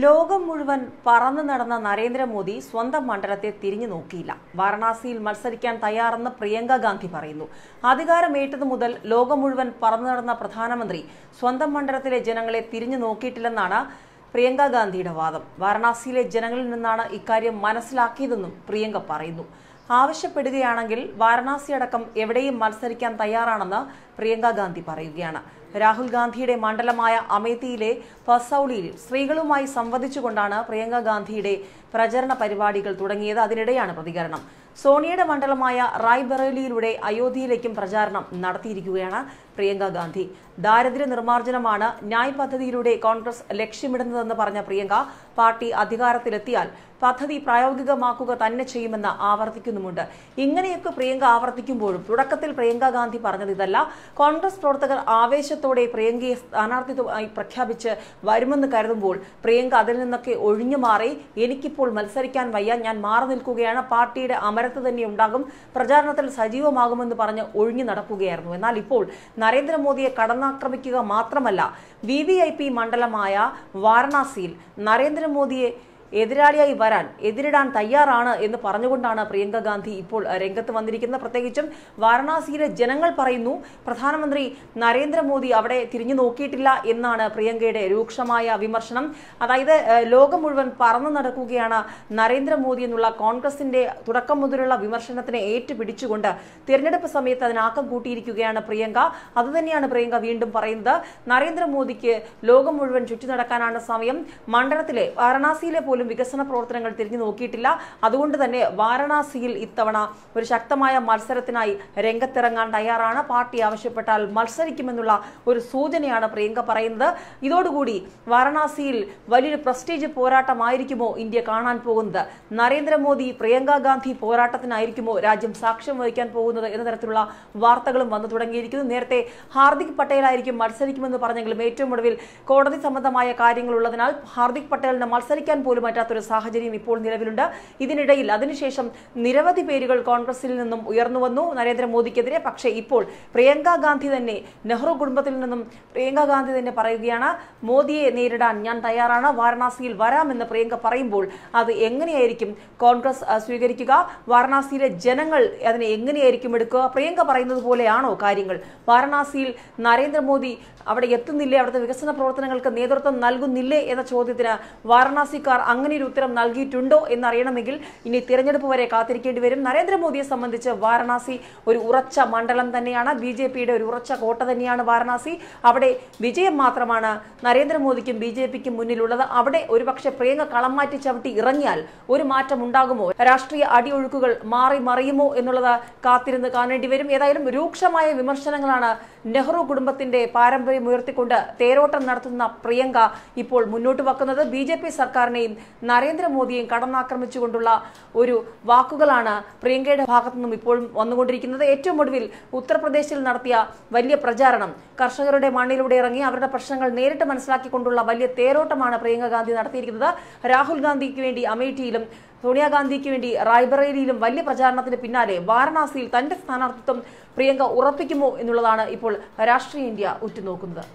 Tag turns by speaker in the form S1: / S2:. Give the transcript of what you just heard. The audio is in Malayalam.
S1: ലോകം മുഴുവൻ പറന്നു നടന്ന നരേന്ദ്രമോദി സ്വന്തം മണ്ഡലത്തെ തിരിഞ്ഞു നോക്കിയില്ല. വാരണാസിയിൽ മത്സരിക്കാൻ തയ്യാറെന്ന് പ്രിയങ്ക ഗാന്ധി പറയുന്നു. അധികാരമേറ്റതു മുതൽ ലോകം മുഴുവൻ പറന്നു നടന്ന പ്രധാനമന്ത്രി സ്വന്തം മണ്ഡലത്തിലെ ജനങ്ങളെ തിരിഞ്ഞു നോക്കിയിട്ടില്ലെന്നാണ് പ്രിയങ്ക ഗാന്ധിയുടെ വാദം. വാരണാസിയിലെ ജനങ്ങളിൽ നിന്നാണ് ഇക്കാര്യം മനസ്സിലാക്കിയതെന്നും പ്രിയങ്ക പറയുന്നു. ആവശ്യപ്പെടുകയാണെങ്കിൽ വാരണാസി അടക്കം എവിടെയും മത്സരിക്കാൻ തയ്യാറാണെന്ന് പ്രിയങ്ക ഗാന്ധി പറയുകയാണ്. രാഹുൽ ഗാന്ധിയുടെ മണ്ഡലമായ അമേത്തിയിലെ പസൌളിയിൽ സ്ത്രീകളുമായി സംവദിച്ചുകൊണ്ടാണ് പ്രിയങ്ക ഗാന്ധിയുടെ പ്രചരണ പരിപാടികൾ തുടങ്ങിയത്. അതിനിടെയാണ് പ്രതികരണം. സോണിയയുടെ മണ്ഡലമായ റായ്ബറേലിയിലൂടെ അയോധ്യയിലേക്കും പ്രചാരണം നടത്തിയിരിക്കുകയാണ് പ്രിയങ്ക ഗാന്ധി. ദാരിദ്ര്യ നിർമ്മാർജനമാണ് ന്യായ് പദ്ധതിയിലൂടെ കോൺഗ്രസ് ലക്ഷ്യമിടുന്നതെന്ന് പറഞ്ഞ പ്രിയങ്ക പാർട്ടി അധികാരത്തിലെത്തിയാൽ പദ്ധതി പ്രായോഗികമാക്കുക തന്നെ ചെയ്യുമെന്ന് ആവർത്തിക്കുന്നുമുണ്ട്. ഇങ്ങനെയൊക്കെ പ്രിയങ്ക ആവർത്തിക്കുമ്പോഴും തുടക്കത്തിൽ പ്രിയങ്ക ഗാന്ധി പറഞ്ഞത് ഇതല്ല. കോൺഗ്രസ് പ്രവർത്തകർ ആവേശത്തോടെ പ്രിയങ്കയെ സ്ഥാനാർത്ഥിത്വമായി പ്രഖ്യാപിച്ച് വരുമെന്ന് കരുതുമ്പോൾ പ്രിയങ്ക അതിൽ നിന്നൊക്കെ ഒഴിഞ്ഞു മാറി എനിക്കിപ്പോൾ മത്സരിക്കാൻ വയ്യ ഞാൻ മാറി നിൽക്കുകയാണ് പാർട്ടിയുടെ അമരത്ത് തന്നെ ഉണ്ടാകും പ്രചാരണത്തിൽ സജീവമാകുമെന്ന് പറഞ്ഞ് ഒഴിഞ്ഞു നടക്കുകയായിരുന്നു. എന്നാൽ ഇപ്പോൾ നരേന്ദ്രമോദിയെ കടന്നാക്രമിക്കുക മാത്രമല്ല വി മണ്ഡലമായ വാരണാസിയിൽ നരേന്ദ്രമോദിയെ എതിരാളിയായി വരാൻ എതിരിടാൻ തയ്യാറാണ് എന്ന് പറഞ്ഞുകൊണ്ടാണ് പ്രിയങ്ക ഗാന്ധി ഇപ്പോൾ രംഗത്ത് വന്നിരിക്കുന്നത്. പ്രത്യേകിച്ചും വാരണാസിയിലെ ജനങ്ങൾ പറയുന്നു പ്രധാനമന്ത്രി നരേന്ദ്രമോദി അവിടെ തിരിഞ്ഞു നോക്കിയിട്ടില്ല എന്നാണ് പ്രിയങ്കയുടെ രൂക്ഷമായ വിമർശനം. അതായത് ലോകം മുഴുവൻ പറന്നു നടക്കുകയാണ് നരേന്ദ്രമോദി എന്നുള്ള കോൺഗ്രസിന്റെ തുടക്കം മുതലുള്ള വിമർശനത്തിനെ ഏറ്റുപിടിച്ചുകൊണ്ട് തിരഞ്ഞെടുപ്പ് സമയത്ത് അതിനാക്കം കൂട്ടിയിരിക്കുകയാണ് പ്രിയങ്ക. അതുതന്നെയാണ് പ്രിയങ്ക വീണ്ടും പറയുന്നത്. നരേന്ദ്രമോദിക്ക് ലോകം മുഴുവൻ ചുറ്റി നടക്കാനാണ് സമയം. മണ്ഡലത്തിലെ വാരണാസിയിലെ പോലും വികസന പ്രവർത്തനങ്ങൾ തിരിഞ്ഞു നോക്കിയിട്ടില്ല. അതുകൊണ്ട് തന്നെ വാരണാസിയിൽ ഇത്തവണ ഒരു ശക്തമായ മത്സരത്തിനായി രംഗത്തിറങ്ങാൻ തയ്യാറാണ്. പാർട്ടി ആവശ്യപ്പെട്ടാൽ മത്സരിക്കുമെന്നുള്ള ഒരു സൂചനയാണ് പ്രിയങ്ക പറയുന്നത്. ഇതോടുകൂടി വാരണാസിയിൽ വലിയൊരു പ്രസ്റ്റീജ് പോരാട്ടമായിരിക്കുമോ ഇന്ത്യ കാണാൻ പോകുന്നത്? നരേന്ദ്രമോദി പ്രിയങ്ക ഗാന്ധി പോരാട്ടത്തിനായിരിക്കുമോ രാജ്യം സാക്ഷ്യം വഹിക്കാൻ പോകുന്നത് എന്ന തരത്തിലുള്ള വാർത്തകളും വന്നു തുടങ്ങിയിരിക്കുന്നു. നേരത്തെ ഹാർദിക് പട്ടേലായിരിക്കും മത്സരിക്കുമെന്ന് പറഞ്ഞെങ്കിലും ഏറ്റവും ഒടുവിൽ കോടതി സംബന്ധമായ കാര്യങ്ങളുള്ളതിനാൽ ഹാർദിക് പട്ടേലിന് മത്സരിക്കാൻ പോലും പറ്റാത്തൊരു സാഹചര്യം ഇപ്പോൾ നിലവിലുണ്ട്. ഇതിനിടയിൽ അതിനുശേഷം നിരവധി പേരുകൾ കോൺഗ്രസിൽ നിന്നും ഉയർന്നുവന്നു നരേന്ദ്രമോദിക്കെതിരെ പക്ഷേ ഇപ്പോൾ പ്രിയങ്ക ഗാന്ധി തന്നെ നെഹ്റു കുടുംബത്തിൽ നിന്നും പ്രിയങ്ക ഗാന്ധി തന്നെ പറയുകയാണ് മോദിയെ നേരിടാൻ ഞാൻ തയ്യാറാണ്. വാരണാസിയിൽ വരാമെന്ന് പ്രിയങ്ക പറയുമ്പോൾ അത് എങ്ങനെയായിരിക്കും കോൺഗ്രസ് സ്വീകരിക്കുക? വാരണാസിയിലെ ജനങ്ങൾ അതിനെ എങ്ങനെയായിരിക്കും എടുക്കുക? പ്രിയങ്ക പറയുന്നത് പോലെയാണോ കാര്യങ്ങൾ? വാരണാസിയിൽ നരേന്ദ്രമോദി അവിടെ എത്തുന്നില്ലേ? അവിടുത്തെ വികസന പ്രവർത്തനങ്ങൾക്ക് നേതൃത്വം നൽകുന്നില്ലേ? എന്ന ചോദ്യത്തിന് വാരണാസിക്കാർ അങ്ങനെ ഒരു ഉത്തരം നൽകിയിട്ടുണ്ടോ എന്നറിയണമെങ്കിൽ ഇനി തിരഞ്ഞെടുപ്പ് വരെ കാത്തിരിക്കേണ്ടി വരും. നരേന്ദ്രമോദിയെ സംബന്ധിച്ച് വാരണാസി ഒരു ഉറച്ച മണ്ഡലം തന്നെയാണ്. ബി ജെ പിയുടെ ഒരു ഉറച്ച കോട്ട തന്നെയാണ് വാരണാസി. അവിടെ വിജയം മാത്രമാണ് നരേന്ദ്രമോദിക്കും ബി ജെ പിക്കും മുന്നിലുള്ളത്. അവിടെ ഒരുപക്ഷെ പ്രിയങ്ക കളം മാറ്റി ചവിട്ടി ഇറങ്ങിയാൽ ഒരു മാറ്റം ഉണ്ടാകുമോ? രാഷ്ട്രീയ അടിയൊഴുക്കുകൾ മാറി മറിയുമോ എന്നുള്ളത് കാത്തിരുന്ന് കാണേണ്ടി വരും. ഏതായാലും രൂക്ഷമായ വിമർശനങ്ങളാണ് നെഹ്റു കുടുംബത്തിന്റെ പാരമ്പര്യം ഉയർത്തിക്കൊണ്ട് തേരോട്ടം നടത്തുന്ന പ്രിയങ്ക ഇപ്പോൾ മുന്നോട്ട് വെക്കുന്നത്. ബി സർക്കാരിനെയും നരേന്ദ്രമോദിയെയും കടന്നാക്രമിച്ചുകൊണ്ടുള്ള ഒരു വാക്കുകളാണ് പ്രിയങ്കയുടെ ഭാഗത്തു നിന്നും ഇപ്പോഴും വന്നുകൊണ്ടിരിക്കുന്നത്. ഏറ്റവും ഒടുവിൽ ഉത്തർപ്രദേശിൽ നടത്തിയ വലിയ പ്രചാരണം കർഷകരുടെ മണ്ണിലൂടെ ഇറങ്ങി അവരുടെ പ്രശ്നങ്ങൾ നേരിട്ട് മനസ്സിലാക്കിക്കൊണ്ടുള്ള വലിയ തേരോട്ടമാണ് പ്രിയങ്ക ഗാന്ധി നടത്തിയിരിക്കുന്നത്. രാഹുൽ ഗാന്ധിക്ക് വേണ്ടി അമേഠിയിലും സോണിയാഗാന്ധിക്ക് വേണ്ടി റായ്ബറേലിയിലും വലിയ പ്രചാരണത്തിന് പിന്നാലെ വാരണാസിയിൽ തന്റെ സ്ഥാനാർത്ഥിത്വം പ്രിയങ്ക ഉറപ്പിക്കുമോ എന്നുള്ളതാണ് ഇപ്പോൾ രാഷ്ട്രീയ ഇന്ത്യ ഉറ്റുനോക്കുന്നത്.